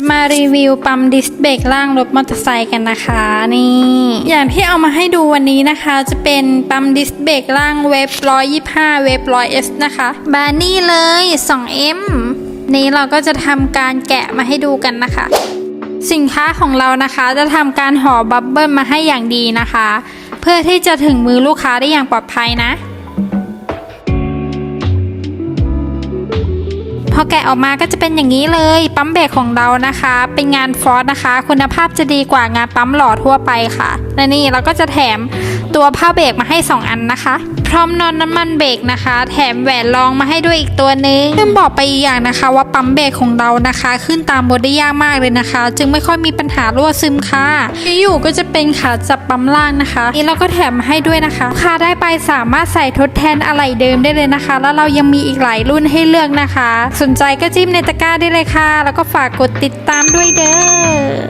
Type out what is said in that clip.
จะมารีวิวปั๊มดิสเบรกล่างรถมอเตอร์ไซค์กันนะคะนี่ อย่างที่เอามาให้ดูวันนี้นะคะ จะเป็นปั๊มดิสเบรกล่างเวฟ125เวฟ 100S นะคะแบรนด์นี่เลย 2M นี้เราก็จะทำการแกะมาให้ดูกันนะคะ สินค้าของเรานะคะจะทำการห่อบับเบิ้ลมาให้อย่างดีนะคะ เพื่อที่จะถึงมือลูกค้าได้อย่างปลอดภัยนะ อแกะออกมาก็จะเป็นอย่างนี้เลย ปั๊มเบรกของเรานะคะ เป็นงานฟอสนะคะ คุณภาพจะดีกว่างานปั๊มหล่อทั่วไปค่ะ และนี่เราก็จะแถมตัวผ้าเบรกมาให้ 2 อันนะคะ พร้อมนอนน้ำมันเบรกนะคะ แถมแหวนรองมาให้ด้วยอีกตัวนึงลืมบอกไปอีกอย่างนะคะ ว่าปั๊มเบรกของเรานะคะ ขึ้นตามบทได้ยากมากเลยนะคะ จึงไม่ค่อยมีปัญหารั่วซึมค่ะที่อยู่ก็จะเป็นขาจับปั๊มล่างนะคะนี่เราก็แถมมาให้ด้วยนะคะลูกค้าได้ไปสามารถใส่ทดแทนอะไหล่เดิมได้เลยนะคะ แล้วเรายังมีอีกหลายรุ่นให้เลือกนะคะ สนใจก็จิ้มในตะกร้าได้เลยค่ะ แล้วก็ฝากกดติดตามด้วยเด้อ